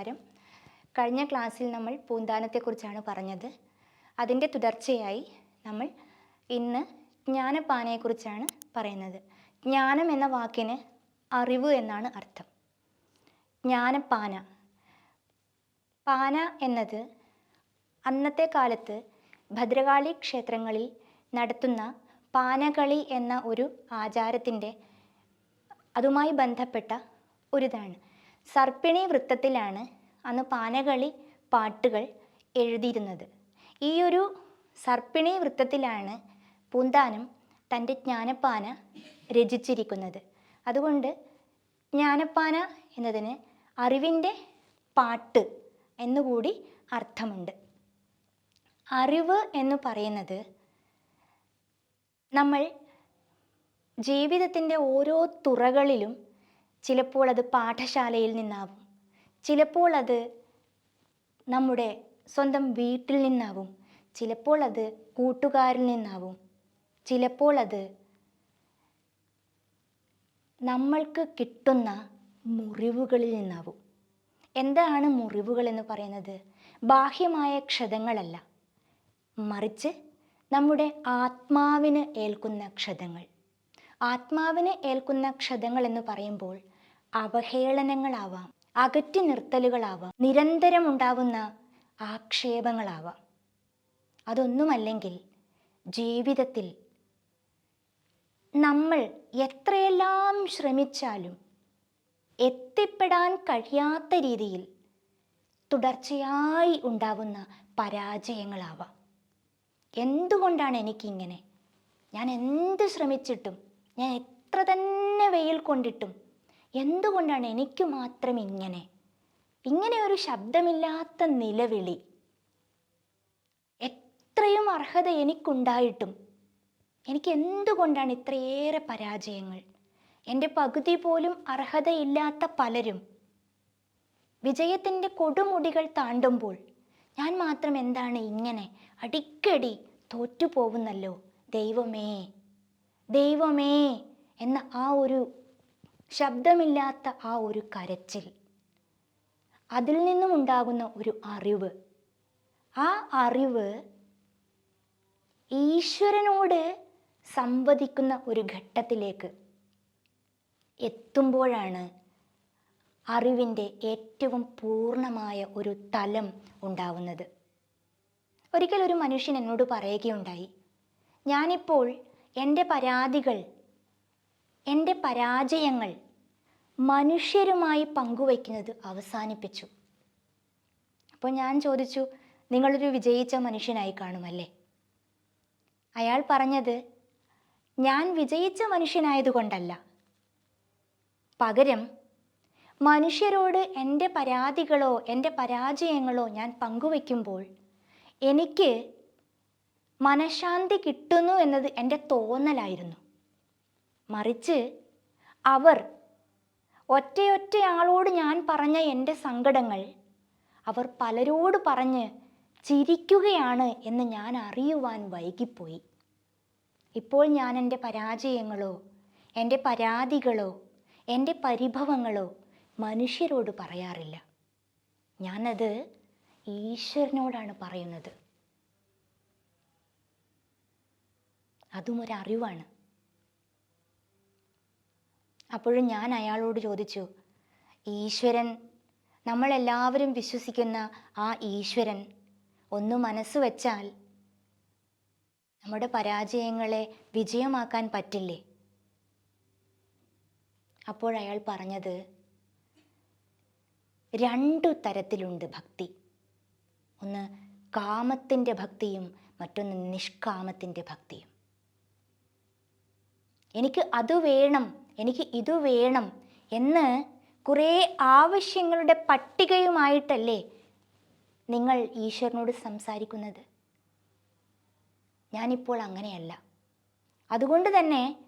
നമസ്കാരം. കഴിഞ്ഞ ക്ലാസ്സിൽ നമ്മൾ പൂന്താനത്തെക്കുറിച്ചാണ് പറഞ്ഞത്. അതിന്റെ തുടർച്ചയായി നമ്മൾ ഇന്ന് ജ്ഞാനപ്പാനയെക്കുറിച്ചാണ് പറയുന്നത്. ജ്ഞാനം എന്ന വാക്കിന് അറിവ് എന്നാണ് അർത്ഥം. ജ്ഞാനപ്പാന പാന എന്നത് അന്നത്തെ കാലത്ത് ഭദ്രകാളി ക്ഷേത്രങ്ങളിൽ നടത്തുന്ന പാനകളി എന്ന ഒരു ആചാരത്തിന്റെ അതുമായി ബന്ധപ്പെട്ട ഒരിതാണ്. സർപ്പിണി വൃത്തത്തിലാണ് അന്ന് പാനകളി പാട്ടുകൾ എഴുതിയിരുന്നത്. ഈ ഒരു സർപ്പിണി വൃത്തത്തിലാണ് പൂന്താനം തന്റെ ജ്ഞാനപ്പാന രചിച്ചിരിക്കുന്നത്. അതുകൊണ്ട് ജ്ഞാനപ്പാന എന്നതിന് അറിവിന്റെ പാട്ട് എന്നുകൂടി അർത്ഥമുണ്ട്. അറിവ് എന്ന് പറയുന്നത് നമ്മൾ ജീവിതത്തിന്റെ ഓരോ തുറകളിലും ചിലപ്പോൾ അത് പാഠശാലയിൽ നിന്നാവും. ചിലപ്പോൾ അത് നമ്മുടെ സ്വന്തം വീട്ടിൽ നിന്നാവും. ചിലപ്പോൾ അത് കൂട്ടുകാരിൽ നിന്നാവും. ചിലപ്പോൾ അത് നമ്മൾക്ക് കിട്ടുന്ന മുറിവുകളിൽ നിന്നാവും. എന്താണ് മുറിവുകൾ എന്ന് പറയുന്നത്? ബാഹ്യമായ ക്ഷതങ്ങളല്ല. മറിച്ച് നമ്മുടെ ആത്മാവിന് ഏൽക്കുന്ന ക്ഷതങ്ങൾ. ആത്മാവിന് ഏൽക്കുന്ന ക്ഷതങ്ങൾ എന്ന് പറയുമ്പോൾ അവഹേളനങ്ങളാവാം അകറ്റി നിർത്തലുകളാവാം നിരന്തരം ഉണ്ടാവുന്ന ആക്ഷേപങ്ങളാവാം. അതൊന്നുമല്ലെങ്കിൽ ജീവിതത്തിൽ നമ്മൾ എത്രയെല്ലാം ശ്രമിച്ചാലും എത്തിപ്പെടാൻ കഴിയാത്ത രീതിയിൽ തുടർച്ചയായി ഉണ്ടാവുന്ന പരാജയങ്ങളാവാം. എന്തുകൊണ്ടാണ് എനിക്കിങ്ങനെ? ഞാൻ എന്ത് ശ്രമിച്ചിട്ടും ഞാൻ എത്ര തന്നെ വെയിൽ കൊണ്ടിട്ടും എന്തുകൊണ്ടാണ് എനിക്ക് മാത്രം ഇങ്ങനെ? ഇങ്ങനെ ഒരു ശബ്ദമില്ലാത്ത നിലവിളി. എത്രയും അർഹത എനിക്കുണ്ടായിട്ടും എനിക്ക് എന്തുകൊണ്ടാണ് ഇത്രയേറെ പരാജയങ്ങൾ? എന്റെ പകുതി പോലും അർഹതയില്ലാത്ത പലരും വിജയത്തിന്റെ കൊടുമുടികൾ താണ്ടുമ്പോൾ ഞാൻ മാത്രം എന്താണ് ഇങ്ങനെ അടിക്കടി തോറ്റുപോകുന്നല്ലോ ദൈവമേ ദൈവമേ എന്ന ആ ഒരു ശബ്ദമില്ലാത്ത ആ ഒരു കരച്ചിൽ. അതിൽ നിന്നും ഉണ്ടാകുന്ന ഒരു അറിവ്. ആ അറിവ് ഈശ്വരനോട് സംവദിക്കുന്ന ഒരു ഘട്ടത്തിലേക്ക് എത്തുമ്പോഴാണ് അറിവിന്റെ ഏറ്റവും പൂർണമായ ഒരു തലം ഉണ്ടാവുന്നത്. ഒരിക്കൽ ഒരു മനുഷ്യൻ എന്നോട് പറയുകയുണ്ടായി ഞാനിപ്പോൾ എന്റെ പരാതികൾ എന്റെ പരാജയങ്ങൾ മനുഷ്യരുമായി പങ്കുവയ്ക്കുന്നത് അവസാനിപ്പിച്ചു. അപ്പോൾ ഞാൻ ചോദിച്ചു നിങ്ങളൊരു വിജയിച്ച മനുഷ്യനായി കാണുമല്ലേ? അയാൾ പറഞ്ഞത് ഞാൻ വിജയിച്ച മനുഷ്യനായതുകൊണ്ടല്ല പകരം മനുഷ്യരോട് എന്റെ പരാതികളോ എന്റെ പരാജയങ്ങളോ ഞാൻ പങ്കുവയ്ക്കുമ്പോൾ എനിക്ക് മനഃശാന്തി കിട്ടുന്നു എന്നത് എന്റെ തോന്നലായിരുന്നു. മറിച്ച് അവർ ഒറ്റയൊറ്റ ആളോട് ഞാൻ പറഞ്ഞ എന്റെ സങ്കടങ്ങൾ അവർ പലരോട് പറഞ്ഞ് ചിരിക്കുകയാണ് എന്ന് ഞാൻ അറിയുവാൻ വൈകിപ്പോയി. ഇപ്പോൾ ഞാൻ എന്റെ പരാജയങ്ങളോ എന്റെ പരാതികളോ എന്റെ പരിഭവങ്ങളോ മനുഷ്യരോട് പറയാറില്ല. ഞാനത് ഈശ്വരനോടാണ് പറയുന്നത്. അതും ഒരറിവാണ് അപ്പോഴും ഞാൻ അയാളോട് ചോദിച്ചു ഈശ്വരൻ നമ്മളെല്ലാവരും വിശ്വസിക്കുന്ന ആ ഈശ്വരൻ ഒന്ന് മനസ്സ് വച്ചാൽ നമ്മുടെ പരാജയങ്ങളെ വിജയമാക്കാൻ പറ്റില്ലേ? അപ്പോഴയാൾ പറഞ്ഞത് രണ്ടു തരത്തിലുണ്ട് ഭക്തി. ഒന്ന് കാമത്തിന്റെ ഭക്തിയും മറ്റൊന്ന് നിഷ്കാമത്തിന്റെ ഭക്തിയും. എനിക്ക് അത് വേണം എനിക്ക് ഇത് വേണം എന്ന് കുറേ ആവശ്യങ്ങളുടെ പട്ടികയുമായിട്ടല്ലേ നിങ്ങൾ ഈശ്വരനോട് സംസാരിക്കുന്നത്? ഞാനിപ്പോൾ അങ്ങനെയല്ല. അതുകൊണ്ട് തന്നെ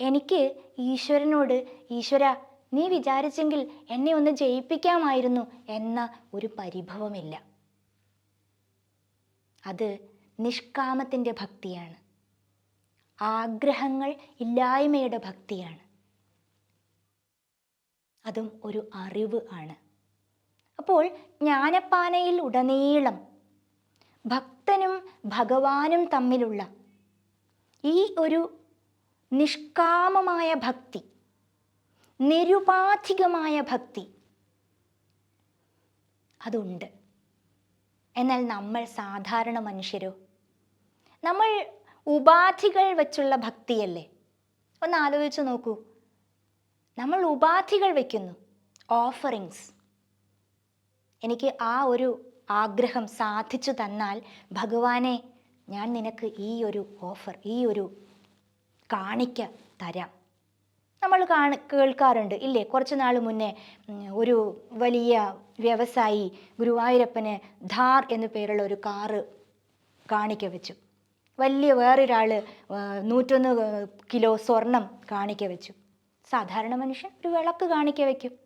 എനിക്ക് ഈശ്വരനോട് ഈശ്വര നീ വിചാരിച്ചെങ്കിൽ എന്നെ ഒന്ന് ജയിപ്പിക്കാമായിരുന്നു എന്ന ഒരു പരിഭവമില്ല. അത് നിഷ്കാമത്തിന്റെ ഭക്തിയാണ്. ആഗ്രഹങ്ങൾ ഇല്ലായ്മയുടെ ഭക്തിയാണ്. അതും ഒരു അറിവ് ആണ്. അപ്പോൾ ജ്ഞാനപ്പാനയിൽ ഉടനീളം ഭക്തനും ഭഗവാനും തമ്മിലുള്ള ഈ ഒരു നിഷ്കാമമായ ഭക്തി നിരുപാധികമായ ഭക്തി അതുണ്ട്. എന്നാൽ നമ്മൾ സാധാരണ മനുഷ്യരോ? നമ്മൾ ഉപാധികൾ വച്ചുള്ള ഭക്തിയല്ലേ? ഒന്ന് ആലോചിച്ച് നോക്കൂ. നമ്മൾ ഉപാധികൾ വയ്ക്കുന്നു ഓഫറിങ്സ് എനിക്ക് ആ ഒരു ആഗ്രഹം സാധിച്ചു തന്നാൽ ഭഗവാനെ ഞാൻ നിനക്ക് ഈ ഒരു ഓഫർ ഈ ഒരു കാണിക്ക തരാം. നമ്മൾ കാണ കേൾക്കാറുണ്ട്. ഇല്ലേ? കുറച്ച് നാൾ മുന്നേ ഒരു വലിയ വ്യവസായി ഗുരുവായൂരപ്പന് ധാർ എന്നു പേരുള്ള ഒരു കാറ് കാണിക്ക വെച്ചു. വലിയ വേറൊരാൾ നൂറ്റൊന്ന് കിലോ സ്വർണം കാണിക്ക വെച്ചു. സാധാരണ മനുഷ്യൻ ഒരു വിളക്ക് കാണിക്ക വയ്ക്കും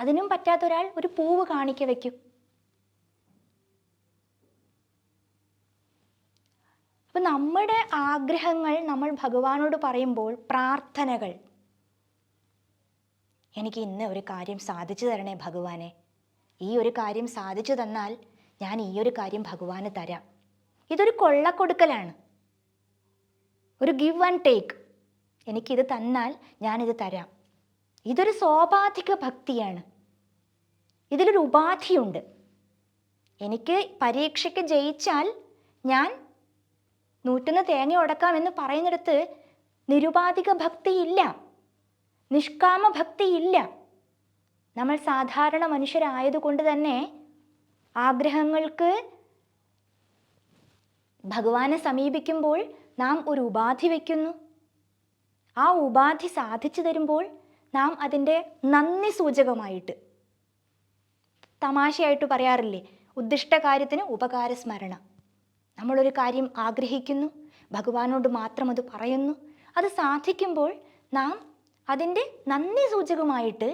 അതിനും പറ്റാത്ത ഒരാൾ ഒരു പൂവ് കാണിക്ക വയ്ക്കും അപ്പം നമ്മുടെ ആഗ്രഹങ്ങൾ നമ്മൾ ഭഗവാനോട് പറയുമ്പോൾ പ്രാർത്ഥനകൾ. എനിക്ക് ഇന്ന് ഒരു കാര്യം സാധിച്ചു തരണേ ഭഗവാനെ. ഈ ഒരു കാര്യം സാധിച്ചു തന്നാൽ ഞാൻ ഈ ഒരു കാര്യം ഭഗവാന് തരാം. ഇതൊരു കൊള്ളക്കൊടുക്കലാണ്. ഒരു ഗിവ് ആൻഡ് ടേക്ക്. എനിക്കിത് തന്നാൽ ഞാനിത് തരാം. ഇതൊരു സ്വാഭാവിക ഭക്തിയാണ്. ഇതിലൊരു ഉപാധിയുണ്ട്. എനിക്ക് പരീക്ഷയ്ക്ക് ജയിച്ചാൽ ഞാൻ നൂറ്റുന്ന തേങ്ങ ഉടക്കാം എന്ന് പറയുന്നിടത്ത് നിരുപാധിക ഭക്തിയില്ല. നിഷ്കാമ ഭക്തിയില്ല. നമ്മൾ സാധാരണ മനുഷ്യരായതുകൊണ്ട് തന്നെ ആഗ്രഹങ്ങൾക്ക് ഭഗവാനെ സമീപിക്കുമ്പോൾ നാം ഒരു ഉപാധി വയ്ക്കുന്നു. ആ ഉപാധി സാധിച്ചു തരുമ്പോൾ നാം അതിന്റെ നന്ദി സൂചകമായിട്ട് തമാശയായിട്ട് പറയാറില്ലേ ഉദ്ദിഷ്ട കാര്യത്തിന് ഉപകാര സ്മരണ. നമ്മളൊരു കാര്യം ആഗ്രഹിക്കുന്നു ഭഗവാനോട് മാത്രം അത് പറയുന്നു അത് സാധിക്കുമ്പോൾ നാം അതിന്റെ നന്ദി സൂചകമായിട്ട്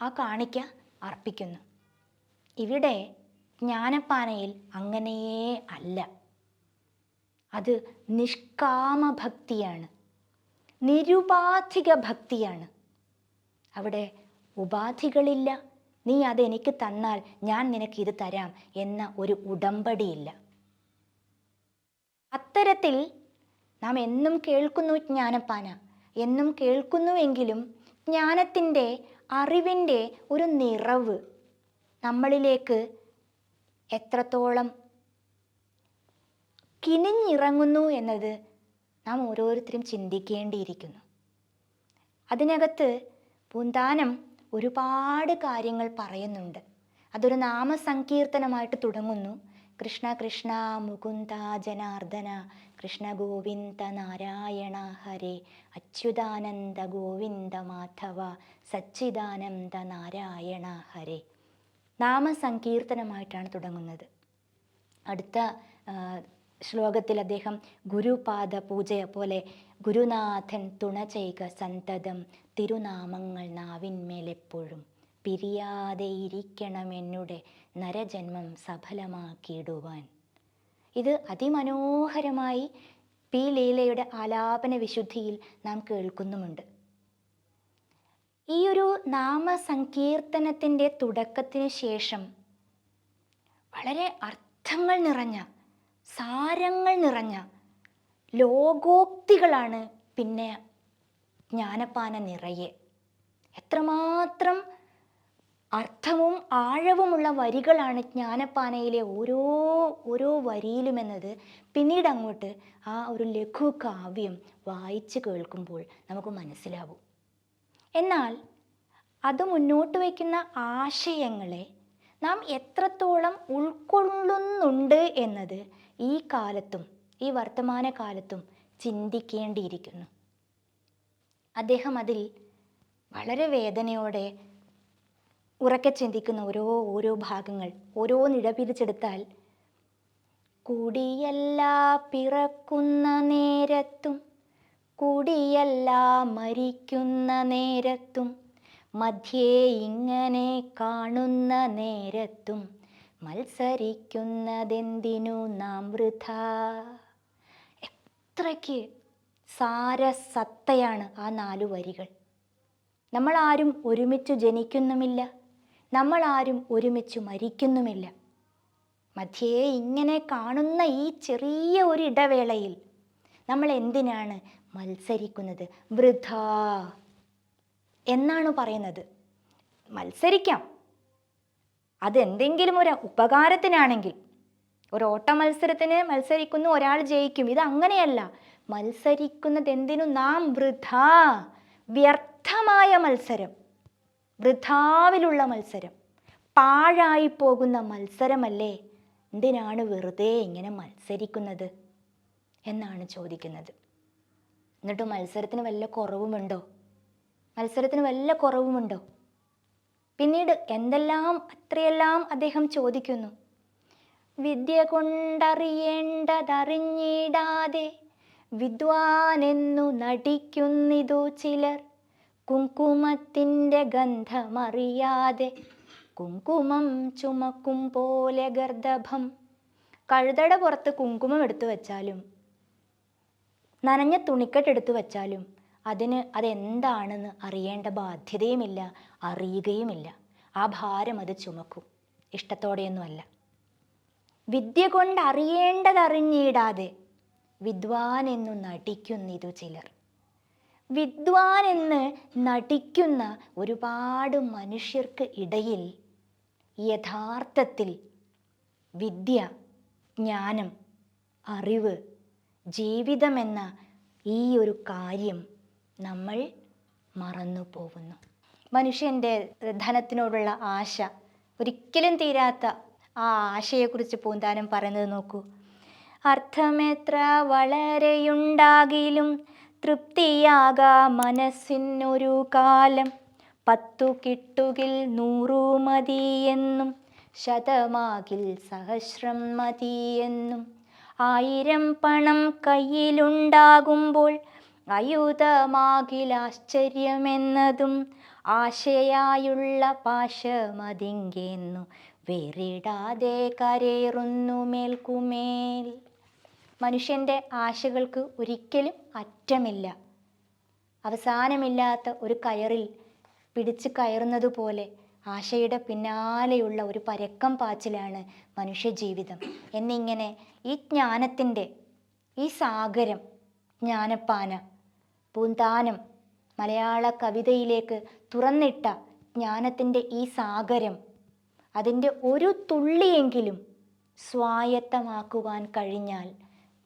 ആ കാണിക്ക അർപ്പിക്കുന്നു. ഇവിടെ ജ്ഞാനപ്പാനയിൽ അങ്ങനെയേ അല്ല. അത് നിഷ്കാമ ഭക്തിയാണ് നിരുപാധിക ഭക്തിയാണ്. അവിടെ ഉപാധികളില്ല. നീ അതെനിക്ക് തന്നാൽ ഞാൻ നിനക്ക് ഇത് തരാം എന്ന ഒരു ഉടമ്പടിയില്ല. അത്തരത്തിൽ നാം എന്നും കേൾക്കുന്നു ജ്ഞാനപ്പാന എന്നും കേൾക്കുന്നുവെങ്കിലും ജ്ഞാനത്തിന്റെ അറിവിന്റെ ഒരു നിറവ് നമ്മളിലേക്ക് എത്രത്തോളം കിനിഞ്ഞിറങ്ങുന്നു എന്നത് നാം ഓരോരുത്തരും ചിന്തിക്കേണ്ടിയിരിക്കുന്നു. അതിനകത്ത് പൂന്താനം ഒരുപാട് കാര്യങ്ങൾ പറയുന്നുണ്ട്. അതൊരു നാമസങ്കീർത്തനമായിട്ട് തുടങ്ങുന്നു. കൃഷ്ണ കൃഷ്ണ മുകുന്ദ ജനാർദ്ദന കൃഷ്ണ ഗോവിന്ദ നാരായണ ഹരേ അച്യുതാനന്ദ ഗോവിന്ദ മാധവ സച്ചിദാനന്ദ നാരായണ ഹരേ. നാമസങ്കീർത്തനമായിട്ടാണ് തുടങ്ങുന്നത്. അടുത്ത ശ്ലോകത്തിൽ അദ്ദേഹം ഗുരുപാദ പൂജയെ പോലെ ഗുരുനാഥൻ തുണ ചെയ്യുക സന്തതം തിരുനാമങ്ങൾ നാവിന്മേലെപ്പോഴും. പിരിയാതെ ഇരിക്കണം എന്നുടെ നരജന്മം സഫലമാക്കിയിടുവാൻ. ഇത് അതിമനോഹരമായി പി ലീലയുടെ ആലാപന വിശുദ്ധിയിൽ നാം കേൾക്കുന്നുമുണ്ട്. ഈ ഒരു നാമസങ്കീർത്തനത്തിന്റെ തുടക്കത്തിന് ശേഷം വളരെ അർത്ഥങ്ങൾ നിറഞ്ഞ സാരങ്ങൾ നിറഞ്ഞ ലോകോക്തികളാണ് പിന്നെ ജ്ഞാനപ്പാന നിറയെ. എത്രമാത്രം അർത്ഥവും ആഴവുമുള്ള വരികളാണ് ജ്ഞാനപ്പാനയിലെ ഓരോ ഓരോ വരിയിലുമെന്നത്. പിന്നീട് അങ്ങോട്ട് ആ ഒരു ലഘു കാവ്യം വായിച്ച് കേൾക്കുമ്പോൾ നമുക്ക് മനസ്സിലാവും. എന്നാൽ അത് മുന്നോട്ട് വയ്ക്കുന്ന ആശയങ്ങളെ നാം എത്രത്തോളം ഉൾക്കൊള്ളുന്നുണ്ട് എന്നത് ഈ കാലത്തും ഈ വർത്തമാന കാലത്തും ചിന്തിക്കേണ്ടിയിരിക്കുന്നു. അദ്ദേഹം അതിൽ വളരെ വേദനയോടെ ഉറക്കെ ചിന്തിക്കുന്ന ഓരോ ഓരോ ഭാഗങ്ങൾ ഓരോ നിഴപിരിച്ചെടുത്താൽ കൂടിയല്ല പിറക്കുന്ന നേരത്തും കൂടിയല്ല മരിക്കുന്ന നേരത്തും മധ്യേ ഇങ്ങനെ കാണുന്ന നേരത്തും മത്സരിക്കുന്നതെന്തിനു നാം വൃഥ? എത്രയ്ക്ക് സാരസത്തയാണ് ആ നാലു വരികൾ. നമ്മൾ ആരും ഒരുമിച്ച് ജനിക്കുന്നുമില്ല. നമ്മളാരും ഒരുമിച്ച് മരിക്കുന്നുമില്ല. മധ്യേ ഇങ്ങനെ കാണുന്ന ഈ ചെറിയ ഒരു ഇടവേളയിൽ നമ്മൾ എന്തിനാണ് മത്സരിക്കുന്നത്? വൃഥ എന്നാണ് പറയുന്നത്. മത്സരിക്കാം. അതെന്തെങ്കിലും ഒരു ഉപകാരത്തിനാണെങ്കിൽ ഒരു ഓട്ട മത്സരത്തിന് മത്സരിക്കുന്നു ഒരാൾ ജയിക്കും. ഇത് അങ്ങനെയല്ല. മത്സരിക്കുന്നത് എന്തിനു? നാം വൃഥ വ്യർത്ഥമായ മത്സരം. വൃഥാവിലുള്ള മത്സരം. പാഴായി പോകുന്ന മത്സരമല്ലേ? എന്തിനാണ് വെറുതെ ഇങ്ങനെ മത്സരിക്കുന്നത് എന്നാണ് ചോദിക്കുന്നത്. എന്നിട്ട് മത്സരത്തിന് വല്ല കുറവുമുണ്ടോ? മത്സരത്തിന് വല്ല കുറവുമുണ്ടോ? പിന്നീട് എന്തെല്ലാം അത്രയെല്ലാം അദ്ദേഹം ചോദിക്കുന്നു. വിദ്യ കൊണ്ടറിയേണ്ടതറിഞ്ഞിടാതെ വിദ്വാനെന്നു നടിക്കുന്നിതു ചിലർ. കുങ്കുമത്തിന്റെ ഗന്ധമറിയാതെ കുങ്കുമം ചുമക്കും പോലെ ഗർദഭം. കഴുതട പുറത്ത് കുങ്കുമം എടുത്തു വച്ചാലും നനഞ്ഞ തുണിക്കെട്ടെടുത്തു വച്ചാലും അതിന് അതെന്താണെന്ന് അറിയേണ്ട ബാധ്യതയുമില്ല അറിയുകയുമില്ല. ആ ഭാരം അത് ചുമക്കും. ഇഷ്ടത്തോടെയൊന്നുമല്ല. വിദ്യ കൊണ്ട് അറിയേണ്ടതറിഞ്ഞിടാതെ വിദ്വാൻ എന്നു നടിക്കുന്നിതു ചിലർ. വിദ്വാൻ എന്ന് നടിക്കുന്ന ഒരുപാട് മനുഷ്യർക്ക് ഇടയിൽ യഥാർത്ഥത്തിൽ വിദ്യ ജ്ഞാനം അറിവ് ജീവിതമെന്ന ഈ ഒരു കാര്യം നമ്മൾ മറന്നു പോകുന്നു മനുഷ്യന്റെ ധനത്തിനോടുള്ള ആശ ഒരിക്കലും തീരാത്ത ആ ആശയെക്കുറിച്ച് പൂന്താനം പറയുന്നത് നോക്കൂ. അർത്ഥമെത്ര വളരെയുണ്ടാകിലും തൃപ്തിയാകാ മനസ്സിനൊരു കാലം. പത്തു കിട്ടുകിൽ നൂറു മതിയെന്നും ശതമാകിൽ സഹസ്രം മതിയെന്നും. ആയിരം പണം കയ്യിലുണ്ടാകുമ്പോൾ അയുധമാകിലാശ്ചര്യമെന്നതും ആശയായുള്ള പാശമതിങ്കെന്നു വേറിടാതെ കരേറുന്നു മേൽക്കുമേൽ. മനുഷ്യന്റെ ആശകൾക്ക് ഒരിക്കലും അറ്റമില്ല. അവസാനമില്ലാത്ത ഒരു കയറിൽ പിടിച്ച് കയറുന്നത് പോലെ ആശയുടെ പിന്നാലെയുള്ള ഒരു പരക്കം പാച്ചിലാണ് മനുഷ്യജീവിതം. എന്നിങ്ങനെ ഈ ജ്ഞാനത്തിന്റെ ഈ സാഗരം ജ്ഞാനപ്പാന പൂന്താനം മലയാള കവിതയിലേക്ക് തുറന്നിട്ട ജ്ഞാനത്തിന്റെ ഈ സാഗരം. അതിന്റെ ഒരു തുള്ളിയെങ്കിലും സ്വായത്തമാക്കുവാൻ കഴിഞ്ഞാൽ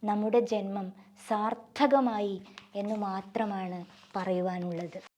നമ്മുടെ ജന്മം സാർത്ഥകമായി എന്ന് മാത്രമാണ് പറയുവാനുള്ളത്.